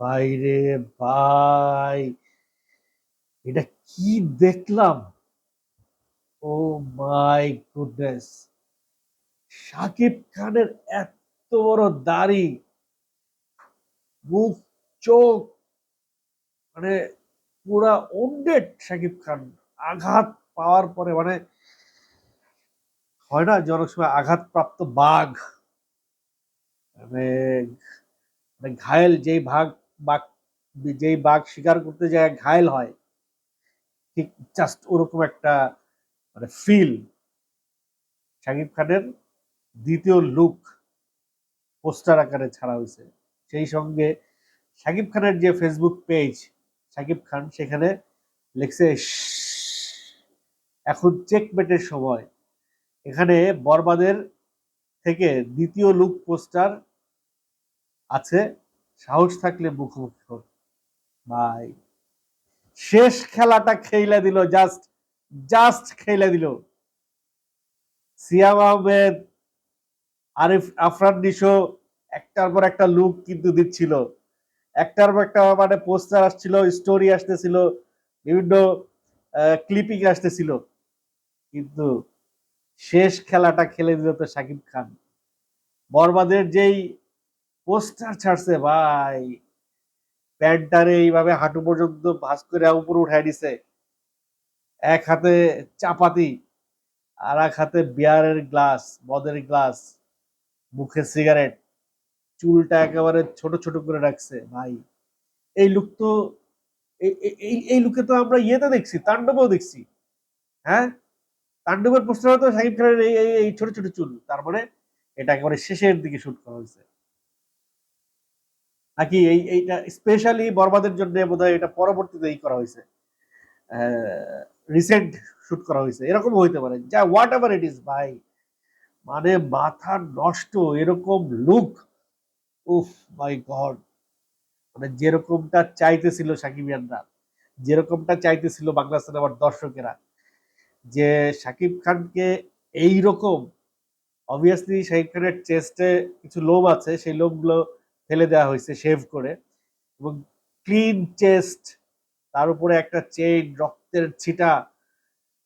ভাইরে ভাই এটা কি দেখলাম? ও মাই গুডনেস। শাকিব খানের এত বড় দাড়ি। মুখ, চোখ মানে পুরা অন্ডেড শাকিব খান। আঘাত পাওয়ার পরে মানে হয় না যে অনেক সময় আঘাতপ্রাপ্ত বাঘ। মানে মানে ঘায়েল যেই ভাগ বাঘ যেই বাঘ শিকার করতে যায় ঘায়ল হয় ঠিক জাস্ট ওরকম একটা মানে ফিল শাকিব খানের দ্বিতীয় লুক পোস্টার আকারে ছাড়া হয়েছে। সেই সঙ্গে শাকিব খানের যে ফেসবুক পেজ শাকিব খান সেখানে লিখছে "শ্শ্, এখন চেকমেটের সময় এখানে বরবাদের থেকে দ্বিতীয় লুক পোস্টার আছে সাহস থাকলে মুখোমুখি ভাই, শেষ খেলাটা খেইলা দিল জাস্ট জাস্ট খেইলা দিল। সিয়াম আহমেদ, আরিফ, আফরান নিশো একটার পর একটা লুক কিন্তু দিচ্ছিল। একটার পর একটা মানে পোস্টার আসছিল স্টোরি আসতেছিল, বিভিন্ন ক্লিপিং আসতেছিল। কিন্তু শেষ খেলাটা খেলে দিল তো শাকিব খান। বরবাদের যেই পোস্টার ছাড়ছে ভাই। প্যান্টারে এইভাবে হাঁটু পর্যন্ত ভাস করে উপরে উঠাই দিছে। এক হাতে চাপাতি, আর এক হাতে বিয়ারের গ্লাস, মদের গ্লাস, মুখে সিগারেট। চুলটা একেবারে ছোট ছোট করে রাখছে ভাই। এই লুক তো, এই- এই- লুকে তো আমরা ইয়েতে দেখছি, তাণ্ডবেও দেখছি। হ্যাঁ? তাণ্ডবের পোস্টারে তো শাকিব খানের এই ছোট ছোট চুল, তার মানে এটা একেবারে শেষের দিকে শুট করা হয়েছে। নাকি এই এইটা স্পেশালি বরবাদের জন্য বোধহয় এটা পরবর্তীতে এই করা হয়েছে? রিসেন্ট শুট করা হয়েছে। এরকম হইতে পারে। যা হোয়াট এভার ইট ইজ ভাই। মানে মাথা নষ্ট, এরকম লুক উফ মাই গড মানে যেরকমটা চাইতেছিল সাকিবিয়ানরা যেরকমটা চাইতেছিল বাংলা সিনেমার দর্শকেরা, যে সাকিব খানকে এই রকম অবভিয়াসলি শাকিব খানের চেস্টে কিছু লোম আছে, সেই লোমগুলো ফেলে দেওয়া হয়েছে শেভ করে এবং ক্লিন চেস্ট তার উপরে একটা চেইন রক্তের ছিটা,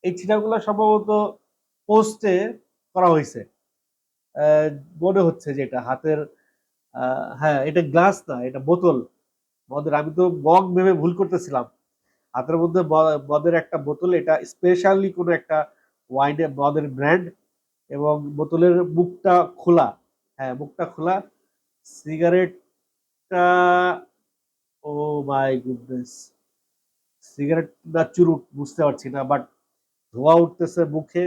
এই ছিটাগুলো সম্ভবত পোস্টে করা হয়েছে। মনে হচ্ছে যে এটা হাতের হ্যাঁ এটা গ্লাস না, এটা বোতল। মদের, আমি তো মগ ভেবে ভুল করতেছিলাম। হাতের মধ্যে মদের একটা বোতল, এটা স্পেশালি কোনো একটা ওয়াইনের মদের ব্র্যান্ড এবং বোতলের মুখটা খোলা। হ্যাঁ মুখটা খোলা সিগারেটটা, ও মাই গুডনেস সিগারেট না চুরুট, বুঝতে পারছি না, বাট ধোঁয়া উঠতেছে মুখে,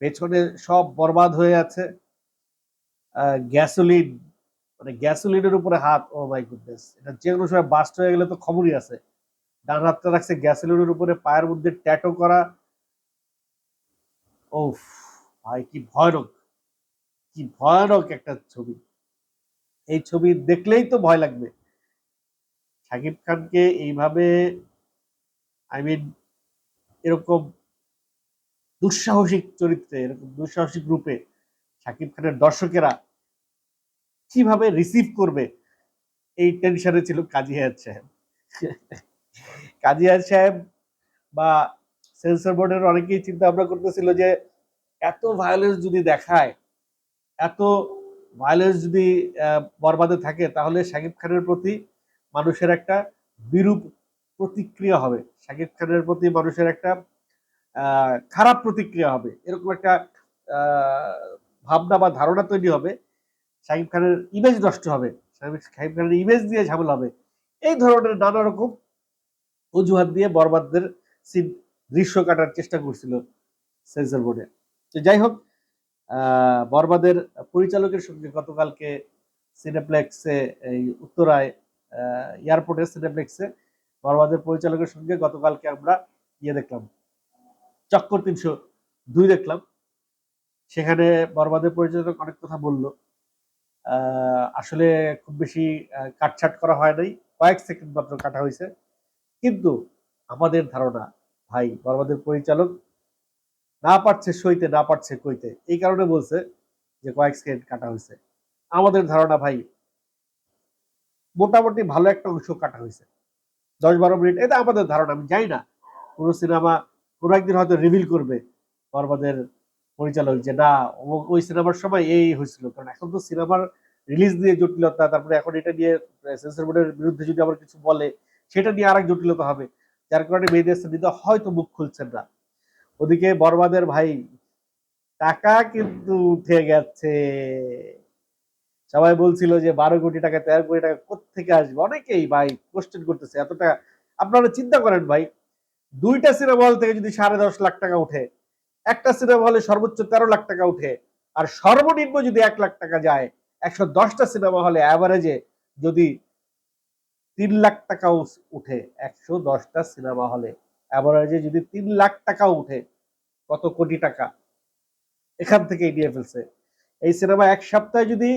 পেছনে সব বরবাদ হয়ে আছে গ্যাসোলিন মানে গ্যাসোলিনের উপরে হাত, ও মাই গুডনেস, এটা যে কোনো সময় বাস্ট হয়ে গেলে তো খবরই আছে, ডান হাতটা রাখছে গ্যাসোলিনের উপরে, পায়ের মধ্যে ট্যাটো করা ও ভাই কি ভয়ানক কি ভয়ানক একটা ছবি। এই ছবি দেখলেই তো ভয় লাগবে। শাকিব খানকে এইভাবে আই মিন এরকম দুঃসাহসিক চরিত্রে, এরকম দুঃসাহসিক রূপে শাকিব খানের দর্শকেরা কীভাবে রিসিভ করবে, এই টেনশনে ছিল কাজী হায়াত সাহেব। কাজী হায়াত সাহেব বা সেন্সর বোর্ডের অনেকেই চিন্তা ভাবনা করতেছিল যে, এত ভায়োলেন্স যদি দেখায়, এত ভায়োলেন্স যদি বরবাদে থাকে, তাহলে শাকিব খানের প্রতি মানুষের একটা বিরূপ প্রতিক্রিয়া হবে। শাকিব খানের প্রতি মানুষের একটা খারাপ প্রতিক্রিয়া হবে। এরকম একটা ভাবনা বা ধারণা তৈরি হবে। শাকিব খানের ইমেজ নষ্ট হবে। শাকিব খানের ইমেজ দিয়ে ঝামেলা হবে। এই ধরনের নানা রকম অজুহাত দিয়ে বরবাদদের সিন দৃশ্য কাটার চেষ্টা করছিল সেন্সর বোর্ডে। তো যাই হোক বরবাদের পরিচালকের সঙ্গে গতকালকে সিনেপ্লেক্সে, এই উত্তরায় এয়ারপোর্টে সিনেপ্লেক্সে বরবাদের পরিচালকের সঙ্গে গতকালকে আমরা ইয়ে দেখলাম। চক্কর তিনশো দুই দেখলাম। সেখানে বরবাদের পরিচালক অনেক কথা বলল। আসলে খুব বেশি কাটছাট করা হয় নাই। কয়েক সেকেন্ড মাত্র কাটা হয়েছে। কিন্তু আমাদের ধারণা, ভাই, বরবাদের পরিচালক না পারছে সইতে, না পারছে কইতে। এই কারণে বলছে যে কয়েক সেকেন্ড কাটা হয়েছে। আমাদের ধারণা ভাই, মোটামুটি ভালো একটা অংশ কাটা হয়েছে। দশ বারো মিনিট, এটা আমাদের ধারণা, আমি জানি না। কোনো সিনেমা, কোনো একদিন হয়তো রিভিল করবে বরবাদের পরিচালক যে, না ওই সিনেমার সময় এই হয়েছিল। কারণ এখন তো সিনেমার রিলিজ নিয়ে জটিলতা, তারপরে এখন এটা নিয়ে সেন্সর বোর্ডের বিরুদ্ধে যদি আবার কিছু বলে, সেটা নিয়ে আরেক জটিলতা হবে। যার কারণে মেয়েদের শ্রেণীতে হয়তো মুখ খুলছেন না। ওদিকে বরবাদের ভাই, টাকা কিন্তু উঠে গেছে। সবাই বলছিল যে বারো কোটি টাকা, তেরো কোটি টাকা কোথেকে আসবে? অনেকেই ভাই কোশ্চেন করতেছে এত টাকা আপনারা চিন্তা করেন ভাই, দুইটা সিনেমা হল থেকে যদি সাড়ে দশ লাখ টাকা উঠে একটা সিনেমা হলে সর্বোচ্চ তেরো লাখ টাকা উঠে আর সর্বনিম্ন যদি এক লাখ টাকা যায়, একশো দশটা সিনেমা হলে অ্যাভারেজে যদি তিন লাখ টাকা উঠে, একশো দশটা সিনেমা হলে। অ্যাভারেজে যদি তিন লাখ টাকা উঠে কত কোটি টাকা? এখান থেকেই নিয়ে ফেলছে। এই সিনেমা এক সপ্তাহে যদি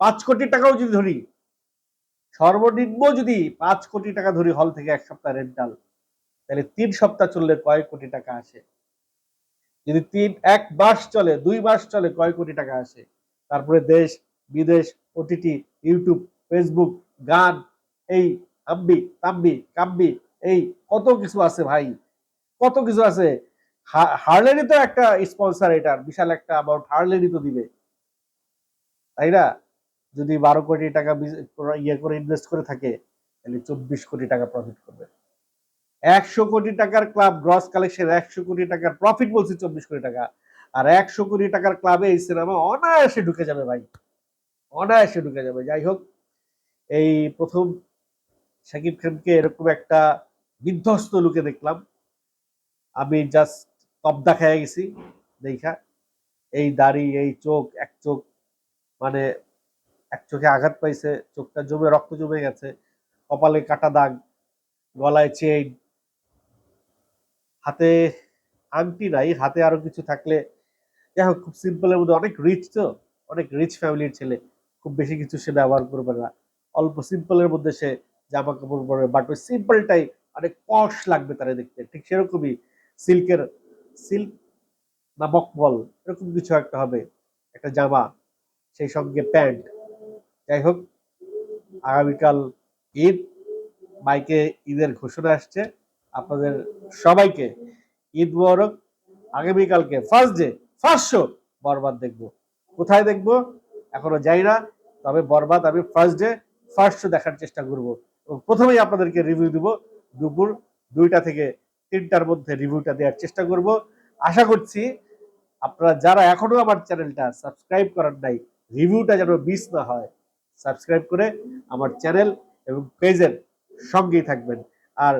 পাঁচ কোটি টাকাও যদি ধরি, সর্বনিম্ন যদি পাঁচ কোটি টাকা ধরি হল থেকে এক সপ্তাহ রেন্টাল তাহলে তিন সপ্তাহ চললে কয় কোটি টাকা আসে? যদি তিন, এক মাস চলে, দুই মাস চলে, কয় কোটি টাকা আসে? তারপরে দেশ, বিদেশ ওটিটি ইউটিউব ফেসবুক গান, এই, আম্বি, তাম্বি, কাম্বি এই কত কিছু আছে ভাই? কত কিছু আছে? হার্লেরই তো একটা স্পন্সর এটার, বিশাল একটা অ্যামাউন্ট হার্লেরই তো দিবে। তাই না? যদি বারো কোটি টাকা ইয়ে করে ইনভেস্ট করে থাকে, তাহলে চব্বিশ কোটি টাকা প্রফিট করবে। একশো কোটি টাকার ক্লাব গ্রস কালেকশন একশো কোটি টাকার প্রফিট বলছি চব্বিশ কোটি টাকা। আর একশো কোটি টাকার ক্লাবে এই সিনেমা অনায়াসে ঢুকে যাবে ভাই। অনায়াসে ঢুকে যাবে। যাই হোক, এই প্রথম শাকিব খানকে এরকম একটা বিধ্বস্ত লুকে দেখলাম। আমি জাস্ট তবদা খেয়ে গেছি, দেখা। এই দাড়ি, এই চোখ, এক চোখ মানে এক চোখে আঘাত পাইছে, চোখটা জমে, রক্ত জমে গেছে। কপালে কাটা দাগ, গলায় চেইন হাতে আংটি নাই, হাতে আরও কিছু থাকলে হোক, খুব সিম্পলের মধ্যে। অনেক রিচ তো, অনেক রিচ ফ্যামিলির ছেলে। খুব বেশি কিছু সে ব্যবহার করবে না। অল্প সিম্পলের মধ্যে সে জামা কাপড় পরবে বাট ওই সিম্পলটাই অনেক পশ লাগবে তারা দেখতে। ঠিক সেরকমই সিল্কের সিল্ক না বকবল, এরকম কিছু একটা হবে। একটা জামা, সেই সঙ্গে প্যান্ট। যাই হোক, আগামীকাল ঈদ, মাইকে ঈদের ঘোষণা আসছে। আপনাদের সবাইকে ঈদ মোবারক। আগামীকালকে first day first show Borbaad দেখব। কোথায় দেখব? এখনও যাই না, তবে বরবাদ আমি ফার্স্ট ডে ফার্স্ট শো দেখার চেষ্টা করব। প্রথমেই আপনাদেরকে রিভিউ দিব দুপুর দুইটা থেকে তিনটার মধ্যে রিভিউটা দেওয়ার চেষ্টা করব। আশা করছি আপনারা যারা এখনও আমার চ্যানেলটা সাবস্ক্রাইব করার নাই, রিভিউটা যেন মিস না হয়, সাবস্ক্রাইব করে আমার চ্যানেল এবং পেজের সঙ্গেই থাকবেন। আর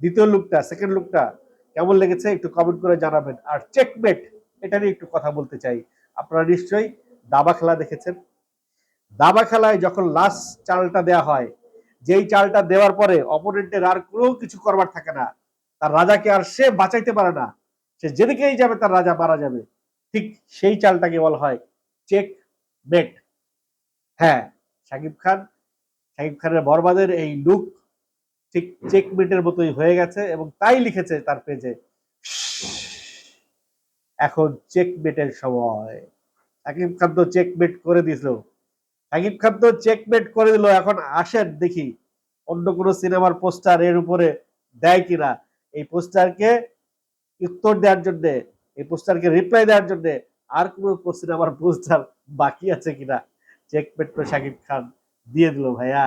দ্বিতীয় লুকটা, সেকেন্ড লুকটা কেমন লেগেছে একটু কমেন্ট করে জানাবেন। আর চেকমেট এটা নিয়ে একটু কথা বলতে চাই। আপনারা নিশ্চয়ই দাবা খেলা দেখেছেন। দাবা খেলায় যখন লাস্ট চালটা দেয়া হয় যেই চালটা দেওয়ার পরে অপোনেন্টের আর কোনো কিছু করবার থাকে না, তার রাজাকে আর সে বাঁচাইতে পারে না। সে যেদিকেই যাবে, তার রাজা মারা যাবে। ঠিক সেই চালটাকে বলা হয় চেক মেট হ্যাঁ শাকিব খান শাকিব খানের বরবাদের এই লুক ঠিক চেকমেটের মতোই হয়ে গেছে এবং তাই লিখেছে তার পেজে এখন চেকমেটের সময়। শাকিব খান তো চেকমেট করে দিল শাকিব খান তো চেকমেট করে দিল, এখন আসেন দেখি অন্য কোনো সিনেমার পোস্টার এর উপরে দেয় কিনা। এই পোস্টারকে উত্তর দেওয়ার জন্য, এই পোস্টারকে রিপ্লাই দেওয়ার জন্য আর কোনো সিনেমার পোস্টার বাকি আছে কিনা? চেকমেট তো শাকিব খান দিয়ে দিল, ভাইয়া।